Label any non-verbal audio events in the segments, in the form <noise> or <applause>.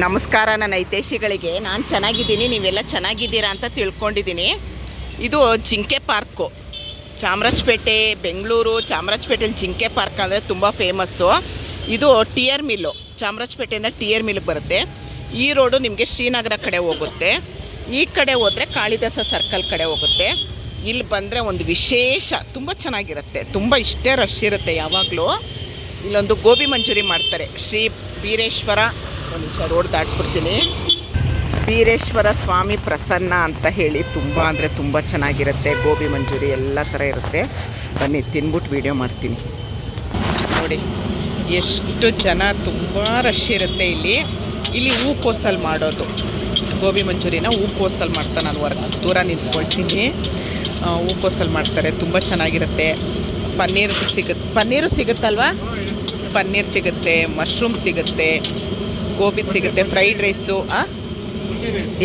ನಮಸ್ಕಾರ, ನನ್ನ ಹಿತೈಷಿಗಳಿಗೆ. ನಾನು ಚೆನ್ನಾಗಿದ್ದೀನಿ, ನೀವೆಲ್ಲ ಚೆನ್ನಾಗಿದ್ದೀರಾ ಅಂತ ತಿಳ್ಕೊಂಡಿದ್ದೀನಿ. ಇದು ಜಿಂಕೆ ಪಾರ್ಕು. ಚಾಮರಾಜಪೇಟೆ, ಬೆಂಗಳೂರು ಚಾಮರಾಜಪೇಟೆಯಲ್ಲಿ ಜಿಂಕೆ ಪಾರ್ಕ್ ಅಂದರೆ ತುಂಬ ಫೇಮಸ್ಸು. ಇದು ಟಿಯರ್ ಮಿಲ್ಲು. ಚಾಮರಾಜಪೇಟೆಯಿಂದ ಟಿಯರ್ ಮಿಲ್ಗೆ ಬರುತ್ತೆ. ಈ ರೋಡು ನಿಮಗೆ ಶ್ರೀನಗರ ಕಡೆ ಹೋಗುತ್ತೆ. ಈ ಕಡೆ ಹೋದರೆ ಕಾಳಿದಾಸ ಸರ್ಕಲ್ ಕಡೆ ಹೋಗುತ್ತೆ. ಇಲ್ಲಿ ಬಂದರೆ ಒಂದು ವಿಶೇಷ, ತುಂಬ ಚೆನ್ನಾಗಿರುತ್ತೆ. ತುಂಬ ಇಷ್ಟೇ ರಶ್ ಇರುತ್ತೆ ಯಾವಾಗಲೂ. ಇಲ್ಲೊಂದು ಗೋಬಿ ಮಂಚೂರಿ ಮಾಡ್ತಾರೆ. ಶ್ರೀ ಬೀರೇಶ್ವರ ಒಂದು ನಿಮಿಷ ರೋಡ್ ದಾಟ್ಬಿಡ್ತೀನಿ. ವೀರೇಶ್ವರ ಸ್ವಾಮಿ ಪ್ರಸನ್ನ ಅಂತ ಹೇಳಿ ತುಂಬ ಅಂದರೆ ತುಂಬ ಚೆನ್ನಾಗಿರುತ್ತೆ. ಗೋಬಿ ಮಂಜೂರಿ ಎಲ್ಲ ಥರ ಇರುತ್ತೆ. ಬನ್ನಿ, ತಿನ್ಬಿಟ್ಟು ವೀಡಿಯೋ ಮಾಡ್ತೀನಿ. ನೋಡಿ, ಎಷ್ಟು ಜನ ತುಂಬ ರಶ್ ಇರುತ್ತೆ ಇಲ್ಲಿ. ಇಲ್ಲಿ ಹೂಕೋಸಲ್ಲಿ ಮಾಡೋದು. ಗೋಬಿ ಮಂಚೂರಿನ ಹೂಕೋಸಲ್ಲಿ ಮಾಡ್ತಾ ನಾನು ಹೊರ ದೂರ ನಿಂತ್ಕೊಳ್ತೀನಿ. ಹೂಕೋಸಲ್ಲಿ ಮಾಡ್ತಾರೆ. ತುಂಬ ಚೆನ್ನಾಗಿರುತ್ತೆ. ಪನ್ನೀರ್ ಸಿಗುತ್ತೆ ಪನ್ನೀರು ಸಿಗುತ್ತಲ್ವಾ? ಪನ್ನೀರ್ ಸಿಗುತ್ತೆ, ಮಶ್ರೂಮ್ ಸಿಗುತ್ತೆ. ಗೋಬಿ ಸಿಗುತ್ತೆ ಫ್ರೈಡ್ ರೈಸು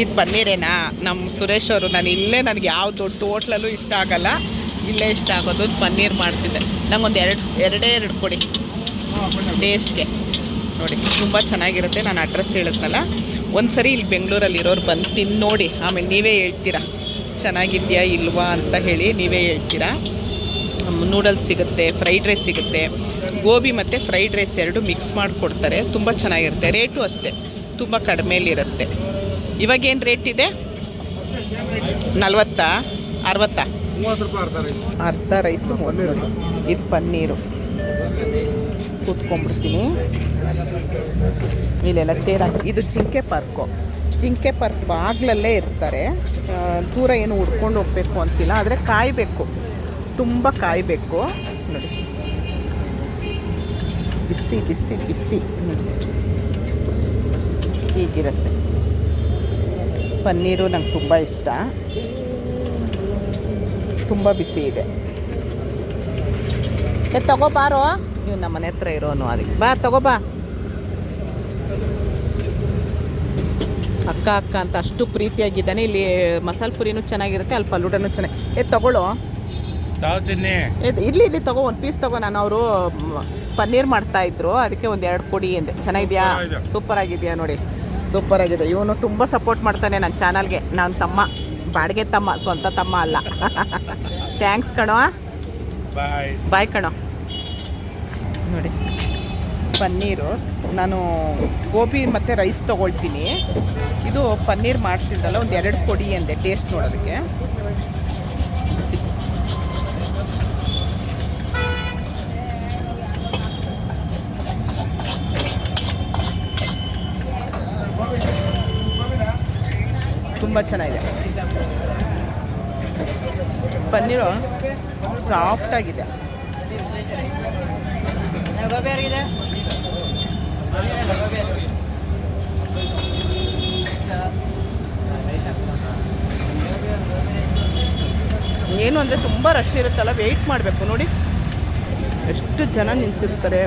ಇದು ಪನ್ನೀರೇನಾ? ನಮ್ಮ ಸುರೇಶ್ ಅವರು, ನಾನು ಇಲ್ಲೇ ನನಗೆ ಯಾವ ದೊಡ್ಡ ಹೋಟ್ಲಲ್ಲೂ ಇಷ್ಟ ಆಗಲ್ಲ. ಇಲ್ಲೇ ಇಷ್ಟ ಆಗೋದು ಪನ್ನೀರ್ ಮಾಡ್ತಿದ್ದೆ. ನಂಗೊಂದು ಎರಡು, ಎರಡೇ ಎರಡು ಕೊಡಿ. ಟೇಸ್ಟ್ಗೆ ನೋಡಿ, ತುಂಬ ಚೆನ್ನಾಗಿರುತ್ತೆ, ನಾನು ಅಡ್ರೆಸ್ ಹೇಳಿದ್ನಲ್ಲ. ಒಂದು ಸರಿ ಇಲ್ಲಿ ಬೆಂಗಳೂರಲ್ಲಿ ಇರೋರು ಬಂದು ತಿಂದು ನೋಡಿ. ಆಮೇಲೆ ನೀವೇ ಹೇಳ್ತೀರಾ? ಚೆನ್ನಾಗಿದೆಯಾ, ಇಲ್ವಾ ಅಂತ ಹೇಳಿ ನೀವೇ ಹೇಳ್ತೀರಾ? ನೂಡಲ್ಸ್ ಸಿಗುತ್ತೆ ಫ್ರೈಡ್ ರೈಸ್ ಸಿಗುತ್ತೆ. ಗೋಬಿ ಮತ್ತು ಫ್ರೈಡ್ ರೈಸ್ ಎರಡು ಮಿಕ್ಸ್ ಮಾಡಿಕೊಡ್ತಾರೆ. ತುಂಬ ಚೆನ್ನಾಗಿರುತ್ತೆ. ರೇಟು ಅಷ್ಟೇ. ತುಂಬ ಕಡಿಮೆಲಿರುತ್ತೆ. ಇವಾಗೇನು ರೇಟ್ ಇದೆ? ನಲ್ವತ್ತಾ? ಅರವತ್ತಾ? ಅರ್ಧ ರೈಸ್ ಇದು ಪನ್ನೀರು. ಕೂತ್ಕೊಂಡ್ಬಿಡ್ತೀನಿ. ಇಲ್ಲೆಲ್ಲ ಚೇರ್ ಇದು ಜಿಂಕೆ ಪಾರ್ಕು. ಜಿಂಕೆ ಪಾರ್ಕ್ ಬಾಗ್ಲಲ್ಲೇ ಇರ್ತಾರೆ. ದೂರ ಏನು ಹುಡ್ಕೊಂಡು ಹೋಗ್ಬೇಕು ಅಂತಿಲ್ಲ, ಆದರೆ ಕಾಯಬೇಕು. ತುಂಬ ಕಾಯಬೇಕು. ಬಿಸಿ ಬಿಸಿ ಬಿಸಿ. ನೋಡಿ ಹೀಗಿರುತ್ತೆ. ಪನ್ನೀರು ನಂಗೆ ತುಂಬ ಇಷ್ಟ. ತುಂಬ ಬಿಸಿ ಇದೆ. ಏ ತಗೋಬಾರೋ ನೀವು ನಮ್ಮ ಮನೆ ಹತ್ರ ಇರೋನು ಅದಕ್ಕೆ. ಬಾ ತಗೋಬಾ ಅಕ್ಕ ಅಕ್ಕ ಅಂತ ಅಷ್ಟು ಪ್ರೀತಿಯಾಗಿದ್ದಾನೆ. ಇಲ್ಲಿ ಮಸಾಲೆ ಪುರಿನೂ ಚೆನ್ನಾಗಿರುತ್ತೆ, ಅಲ್ಲಿ ಫಲೂಡನೂ ಚೆನ್ನಾಗಿ ಏ, ತಗೊಳ್ಳೋ. ತಾವು ತಿನ್ನಿ ಇಲ್ಲಿ ಇಲ್ಲಿ ತಗೋ ಒಂದು ಪೀಸ್ ತಗೋ ನಾನು ಅವರು ಪನ್ನೀರ್ ಮಾಡ್ತಾ ಇದ್ರು. ಅದಕ್ಕೆ ಒಂದು ಎರಡು ಕೊಡಿ ಎಂದೆ. ಚೆನ್ನಾಗಿದೆಯಾ? ಚೆನ್ನಾಗಿದೆ. ಸೂಪರ್ ಆಗಿದೆಯಾ ನೋಡಿ. ಸೂಪರ್ ಆಗಿದೆ. ಇವನು ತುಂಬ ಸಪೋರ್ಟ್ ಮಾಡ್ತಾನೆ ನನ್ನ ಚಾನಲ್ಗೆ ನನ್ನ ತಮ್ಮ. ಬಾಡಿಗೆ ತಮ್ಮ ಸ್ವಂತ ತಮ್ಮ ಅಲ್ಲ. <laughs> ಥ್ಯಾಂಕ್ಸ್ ಕಣೋ ಬಾಯ್ ಬಾಯ್ ಕಣೋ. ನೋಡಿ. ಪನ್ನೀರು. ನಾನು ಗೋಬಿ ಮತ್ತು ರೈಸ್ ತೊಗೊಳ್ತೀನಿ. ಇದು ಪನ್ನೀರ್ ಮಾಡ್ತಿದ್ದಲ್ಲ ಒಂದು ಎರಡು ಕೊಡಿ ಅಂದೆ ಟೇಸ್ಟ್ ನೋಡೋದಕ್ಕೆ. ತುಂಬ ಚೆನ್ನಾಗಿದೆ. ಪನ್ನೀರು ಸಾಫ್ಟಾಗಿದೆ ಏನು ಅಂದರೆ ತುಂಬ ರಶ್ ಇರುತ್ತಲ್ಲ ವೆಯ್ಟ್ ಮಾಡಬೇಕು. ನೋಡಿ, ಎಷ್ಟು ಜನ ನಿಂತಿರ್ತಾರೆ.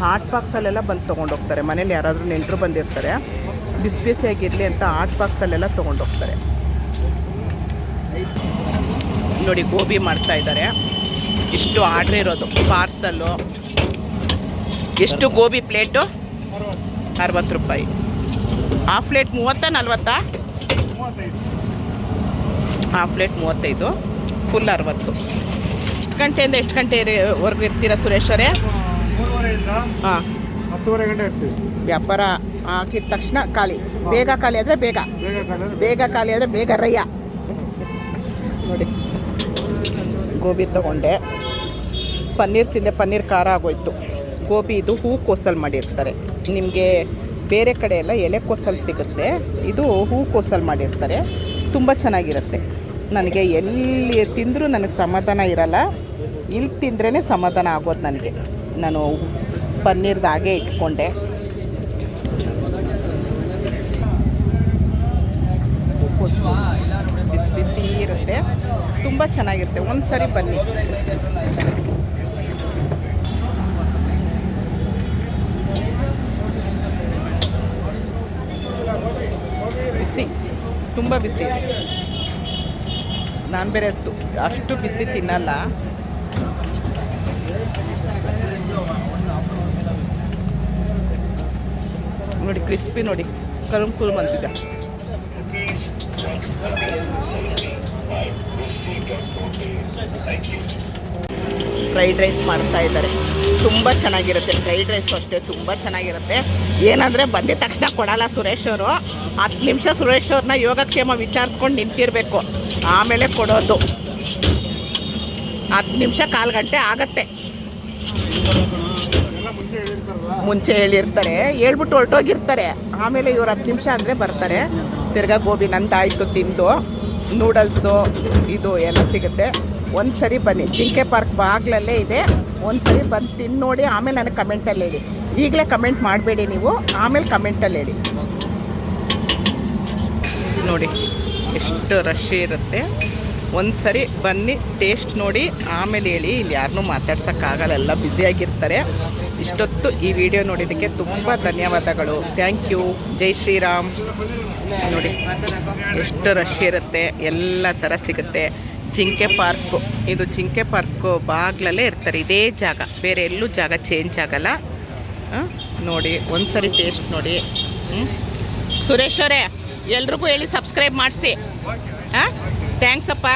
ಹಾಟ್ ಬಾಕ್ಸಲ್ಲೆಲ್ಲ ಬಂದು ತೊಗೊಂಡೋಗ್ತಾರೆ. ಮನೇಲಿ ಯಾರಾದರೂ ನೆಂಟರು ಬಂದಿರ್ತಾರೆ. ಬಿಸಿ ಬಿಸಿಯಾಗಿರಲಿ ಅಂತ ಆರ್ಟ್ ಬಾಕ್ಸಲ್ಲೆಲ್ಲ ತೊಗೊಂಡೋಗ್ತಾರೆ. ನೋಡಿ ಗೋಬಿ ಮಾಡ್ತಾ ಇದ್ದಾರೆ. ಇಷ್ಟು ಆರ್ಡ್ರ್ ಇರೋದು ಪಾರ್ಸಲ್ಲು. ಎಷ್ಟು ಗೋಬಿ ಪ್ಲೇಟು? ಅರವತ್ತು ರೂಪಾಯಿ. ಹಾಫ್ ಪ್ಲೇಟ್ ಮೂವತ್ತ ನಲ್ವತ್ತಾ? ಹಾಫ್ ಪ್ಲೇಟ್ ಮೂವತ್ತೈದು ಫುಲ್ ಅರವತ್ತು. ಎಷ್ಟು ಗಂಟೆಯಿಂದ ಎಷ್ಟು ಗಂಟೆವರೆಗೂ ಇರ್ತೀರಾ ಸುರೇಶ್ ಅವರೇ? ಹಾಂ. ಹತ್ತುವರೆ ಗಂಟೆ ಇರ್ತೀವಿ. ವ್ಯಾಪಾರ ಹಾಕಿದ ತಕ್ಷಣ ಖಾಲಿ. ಬೇಗ ಖಾಲಿ ಆದರೆ ಬೇಗ. ಬೇಗ ಕಾಲ ಬೇಗ. ಖಾಲಿ ಆದರೆ ಬೇಗ ರಯ್ಯ ನೋಡಿ. ಗೋಬಿ ತಗೊಂಡೆ. ಪನ್ನೀರ್ ತಿಂದೆ ಪನ್ನೀರ್ ಖಾರ ಆಗೋಯ್ತು. ಗೋಬಿ ಇದು ಹೂಕೋಸಲ್ಲಿ ಮಾಡಿರ್ತಾರೆ. ನಿಮಗೆ ಬೇರೆ ಕಡೆ ಎಲ್ಲ ಎಲೆಕೋಸಲ್ಲಿ ಸಿಗುತ್ತೆ. ಇದು ಹೂಕೋಸಲ್ಲಿ ಮಾಡಿರ್ತಾರೆ. ತುಂಬ ಚೆನ್ನಾಗಿರುತ್ತೆ. ನನಗೆ ಎಲ್ಲಿ ತಿಂದರೂ ನನಗೆ ಸಮಾಧಾನ ಇರಲ್ಲ. ಇಲ್ಲಿ ತಿಂದ್ರೇ ಸಮಾಧಾನ ಆಗೋದು ನನಗೆ. ನಾನು ಪನ್ನೀರ್ದು ಹಾಗೆ ಇಟ್ಕೊಂಡೆ. ಬಿಸಿ ಬಿಸಿ ಇರುತ್ತೆ. ತುಂಬ ಚೆನ್ನಾಗಿರುತ್ತೆ. ಒಂದು ಸರಿ ಬನ್ನಿ. ಬಿಸಿ. ತುಂಬ ಬಿಸಿ ನಾನು ಬೇರೆ ಅಷ್ಟು ಬಿಸಿ ತಿನ್ನಲ್ಲ. ನೋಡಿ ಕ್ರಿಸ್ಪಿ ನೋಡಿ. ಕರುಮ್ ಕುರುಮ್ ಅಂತಿದೆ ಫ್ರೈಡ್ ರೈಸ್ ಮಾಡ್ತಾ ಇದ್ದಾರೆ. ತುಂಬ ಚೆನ್ನಾಗಿರುತ್ತೆ. ಫ್ರೈಡ್ ರೈಸು ಅಷ್ಟೇ ತುಂಬ ಚೆನ್ನಾಗಿರುತ್ತೆ. ಏನಂದರೆ ಬಂದಿದ ತಕ್ಷಣ ಕೊಡಲ್ಲ ಸುರೇಶ್ ಅವರು. ಹತ್ತು ನಿಮಿಷ ಸುರೇಶ್ ಅವ್ರನ್ನ ಯೋಗಕ್ಷೇಮ ವಿಚಾರಿಸ್ಕೊಂಡು ನಿಂತಿರಬೇಕು. ಆಮೇಲೆ ಕೊಡೋದು. ಹತ್ತು ನಿಮಿಷ ಕಾಲು ಗಂಟೆ ಆಗತ್ತೆ. ಮುಂಚೆ ಹೇಳಿರ್ತಾರೆ, ಹೇಳ್ಬಿಟ್ಟು ಹೊರಟೋಗಿರ್ತಾರೆ. ಆಮೇಲೆ ಇವ್ರು ಹತ್ತು ನಿಮಿಷ ಅಂದರೆ ಬರ್ತಾರೆ. ತಿರ್ಗಾ ಗೋಬಿ ನಂದಾಯಿತು ತಿಂದು ನೂಡಲ್ಸು ಇದು ಎಲ್ಲ ಸಿಗುತ್ತೆ. ಒಂದು ಸರಿ ಬನ್ನಿ. ಜಿಂಕೆ ಪಾರ್ಕ್ ಬಾಗ್ಲಲ್ಲೇ ಇದೆ. ಒಂದು ಸರಿ ಬಂದು ತಿಂದು ನೋಡಿ, ಆಮೇಲೆ ನನಗೆ ಕಮೆಂಟಲ್ಲಿ ಹೇಳಿ. ಈಗಲೇ ಕಮೆಂಟ್ ಮಾಡಬೇಡಿ ನೀವು. ಆಮೇಲೆ ಕಮೆಂಟಲ್ಲಿ ಹೇಳಿ. ನೋಡಿ, ಎಷ್ಟು ರಶ್ ಇರುತ್ತೆ. ಒಂದು ಸರಿ ಬನ್ನಿ ಟೇಸ್ಟ್ ನೋಡಿ. ಆಮೇಲೆ ಹೇಳಿ. ಇಲ್ಲಿ ಯಾರನ್ನೂ ಮಾತಾಡ್ಸೋಕ್ಕಾಗಲ್ಲ. ಎಲ್ಲ ಬ್ಯುಸಿಯಾಗಿರ್ತಾರೆ ಇಷ್ಟೊತ್ತು ಈ ವಿಡಿಯೋ ನೋಡಿದ್ದಕ್ಕೆ ತುಂಬ ಧನ್ಯವಾದಗಳು. ಥ್ಯಾಂಕ್ ಯು ಜೈ ಶ್ರೀರಾಮ್. ನೋಡಿ, ಎಷ್ಟು ರಶ್ ಇರುತ್ತೆ, ಎಲ್ಲ ಥರ ಸಿಗುತ್ತೆ. ಜಿಂಕೆ ಪಾರ್ಕು, ಇದು ಜಿಂಕೆ ಪಾರ್ಕು ಬಾಗ್ಲಲ್ಲೇ ಇರ್ತಾರೆ, ಇದೇ ಜಾಗ. ಬೇರೆ ಎಲ್ಲೂ ಜಾಗ ಚೇಂಜ್ ಆಗಲ್ಲ. ನೋಡಿ ಒಂದು ಸರಿ ಟೇಸ್ಟ್ ನೋಡಿ? ಸುರೇಶ್ ಅವರೇ ಎಲ್ರಿಗೂ ಹೇಳಿ ಸಬ್ಸ್ಕ್ರೈಬ್ ಮಾಡಿಸಿ. ಹಾಂ? ಥ್ಯಾಂಕ್ಸಪ್ಪ